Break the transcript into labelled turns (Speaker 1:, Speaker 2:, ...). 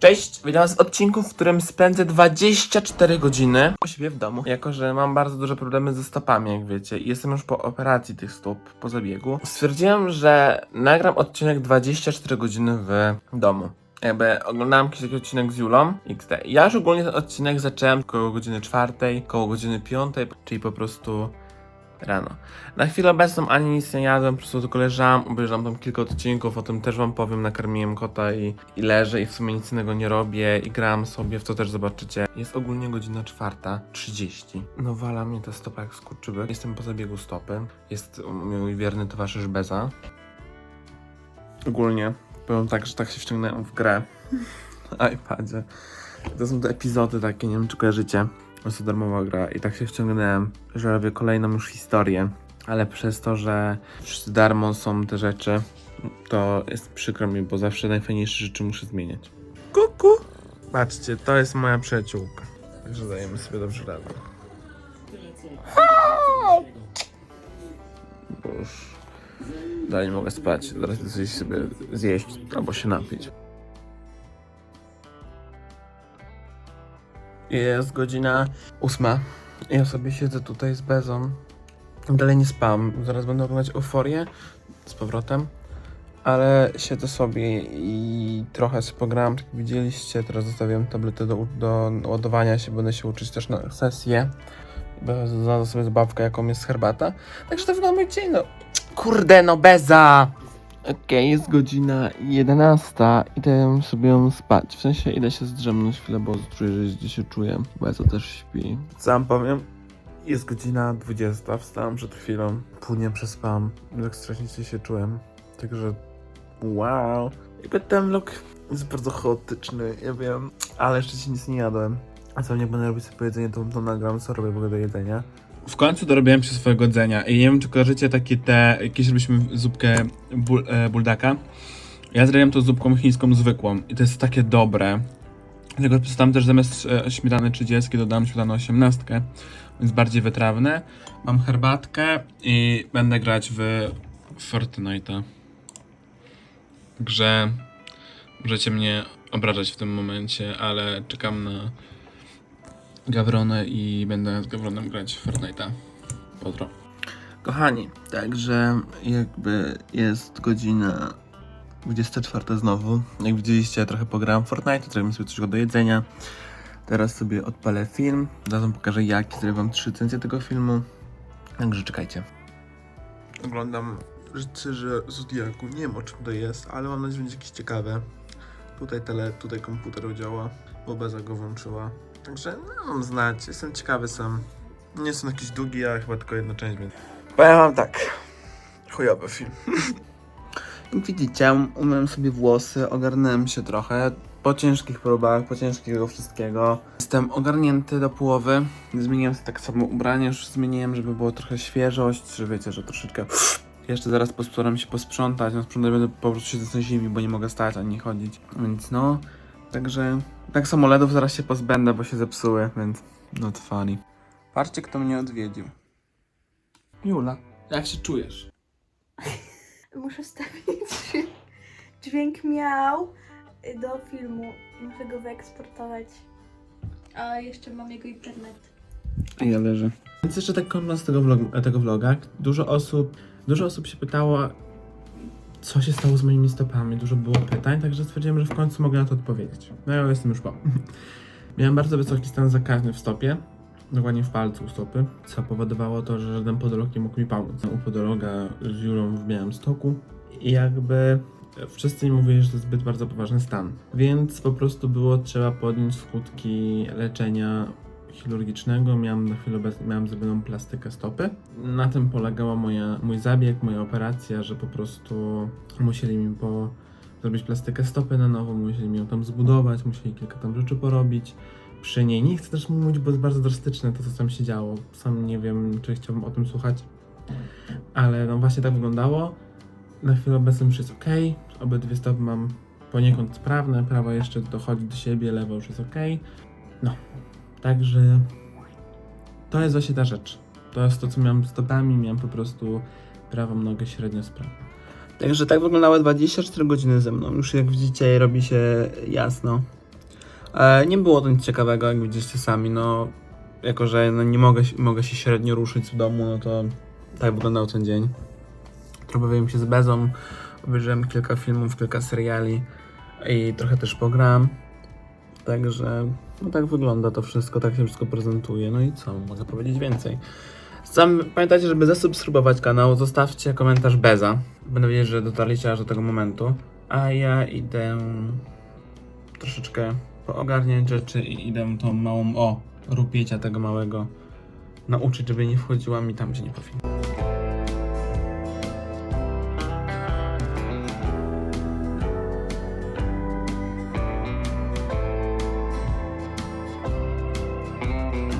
Speaker 1: Cześć, witam z odcinku, w którym spędzę 24 godziny u siebie w domu. Jako, że mam bardzo duże problemy ze stopami, jak wiecie, i jestem już po operacji tych stóp, po zabiegu, stwierdziłem, że nagram odcinek 24 godziny w domu. Jakby oglądałem kiedyś taki odcinek z Julą XD. Ja już ogólnie ten odcinek zacząłem koło godziny czwartej, koło godziny piątej, czyli po prostu rano. Na chwilę obecną ani nic nie jadłem, po prostu tylko leżałem, obejrzałem tam kilka odcinków, o tym też wam powiem, nakarmiłem kota i, i leżę i w sumie nic innego nie robię i gram sobie, w to też zobaczycie. Jest ogólnie godzina czwarta, 30. No wala mnie ta stopa jak skurczybyk. Jestem po zabiegu stopy. Jest mój wierny towarzysz Beza. Ogólnie powiem tak, że tak się wciągnąłem w grę na iPadzie. To są te epizody takie, nie wiem czy kojarzycie. To jest darmowa gra i tak się wciągnąłem, że robię kolejną już historię. Ale przez to, że wszyscy darmo są te rzeczy, to jest przykro mi, bo zawsze najfajniejsze rzeczy muszę zmieniać. Kuku! Patrzcie, to jest moja przyjaciółka. Także dajemy sobie dobrze radę. Bo już dalej nie mogę spać. Zaraz coś sobie zjeść albo się napić. Jest godzina ósma. Ja sobie siedzę tutaj z Bezą. Dalej nie spam. Zaraz będę oglądać euforię z powrotem. Ale siedzę sobie i trochę sobie pograłem, tak jak widzieliście. Teraz zostawiam tabletę do, do ładowania się, będę się uczyć też na sesję. Znalazłem sobie zabawkę, jaką jest herbata. Także to wygląda mój dzień, no. Kurde, no Beza! Okej, jest godzina 11 i idę sobie ją spać. W sensie idę się zdrzemnąć chwilę, bo czuję, że źle się czuję. Bezo też śpi. Sam powiem, jest godzina 20, wstałem przed chwilą. Później przespałem, tak strasznie się czułem. Także wow. Jakby ten vlog jest bardzo chaotyczny, ja wiem, ale jeszcze ci nic nie jadłem. A co, nie będę robić sobie jedzenie, to, to nagram, co robię w ogóle do jedzenia.
Speaker 2: W końcu dorobiłem się swojego jedzenia i nie wiem, czy kojarzycie takie te, jakieś robiliśmy zupkę bul, e, buldaka. Ja zrobiłem to zupką chińską zwykłą i to jest takie dobre. Dlatego tam też zamiast e, śmietany 30 dodałem śmietanę 18, więc bardziej wytrawne. Mam herbatkę i będę grać w Fortnite'a. Także możecie mnie obrażać w tym momencie, ale czekam na Gawronę i będę z Gawronem grać w Fortnite'a. Pozdro.
Speaker 1: Kochani, także jakby jest godzina 24 znowu. Jak widzieliście, ja trochę pograłem w Fortnite, zrobiłem sobie coś do jedzenia. Teraz sobie odpalę film. Zarazem pokażę jaki, zrobię wam trzy recenzje tego filmu. Także czekajcie. Oglądam rycerze Zodiaku. Nie wiem o czym to jest, ale mam nadzieję, że będzie jakieś ciekawe. Tutaj tele, tutaj komputer działa, bo Beza go włączyła. Także no, mam znać, jestem ciekawy sam. Nie są jakieś długi, a chyba tylko jedna część, więc... Powiem wam tak, chujowy film. Jak widzicie, umyłem sobie włosy, ogarnąłem się trochę. Po ciężkich próbach, po ciężkiego wszystkiego. Jestem ogarnięty do połowy. Zmieniłem sobie tak samo ubranie, już zmieniłem, żeby było trochę świeżość, że wiecie, że troszeczkę... Jeszcze zaraz postaram się posprzątać, no sprzątać będę po prostu siedzę na ziemi, bo nie mogę stać ani chodzić. Więc no, także... Tak samo LEDów zaraz się pozbędę, bo się zepsuły, więc... Not funny. Patrzcie, kto mnie odwiedził. Jula, jak się czujesz?
Speaker 3: Muszę wstawić dźwięk miał do filmu. Muszę go wyeksportować. A jeszcze mam jego internet.
Speaker 1: Ja leżę. Więc jeszcze tak kończąc tego, vlog, tego vloga, dużo osób, dużo osób się pytało, co się stało z moimi stopami. Dużo było pytań, także stwierdziłem, że w końcu mogę na to odpowiedzieć. No ja jestem już po. Miałem bardzo wysoki stan zakaźny w stopie, dokładnie w palcu u stopy, co powodowało to, że żaden podolog nie mógł mi pomóc. U podologa z Julą w Białymstoku i jakby wszyscy mi mówili, że to zbyt bardzo poważny stan. Więc po prostu było trzeba podjąć skutki leczenia chirurgicznego. Miałem na chwilę obecną miałem zrobioną plastykę stopy. Na tym polegała moja, mój zabieg, moja operacja, że po prostu musieli mi po zrobić plastykę stopy na nowo, musieli mi ją tam zbudować, musieli kilka tam rzeczy porobić. Przy niej nie chcę też mówić, bo jest bardzo drastyczne to, co tam się działo. Sam nie wiem, czy chciałbym o tym słuchać. Ale no właśnie tak wyglądało. Na chwilę obecną już jest ok. Obydwie stopy mam poniekąd sprawne. Prawa jeszcze dochodzi do siebie, lewa już jest ok. No, także to jest właśnie ta rzecz. To jest to, co miałem z stopami. Miałem po prostu prawą nogę średnio sprawną. Także tak wyglądały 24 godziny ze mną. Już jak widzicie, robi się jasno. E, nie było to nic ciekawego, jak widzieliście sami, no jako, że no, nie mogę, mogę się średnio ruszyć z domu, no to tak wyglądał ten dzień. Bawiłem się z Bezą, obejrzałem kilka filmów, kilka seriali i trochę też pogram. Także no tak wygląda to wszystko, tak się wszystko prezentuje. No i co, mogę powiedzieć więcej. Sam pamiętajcie, żeby zasubskrybować kanał, zostawcie komentarz Beza. Będę wiedzieć, że dotarliście aż do tego momentu. A ja idę troszeczkę poogarniać rzeczy i idę tą małą, o, rupiecia tego małego nauczyć, żeby nie wchodziła mi tam, gdzie nie powinna.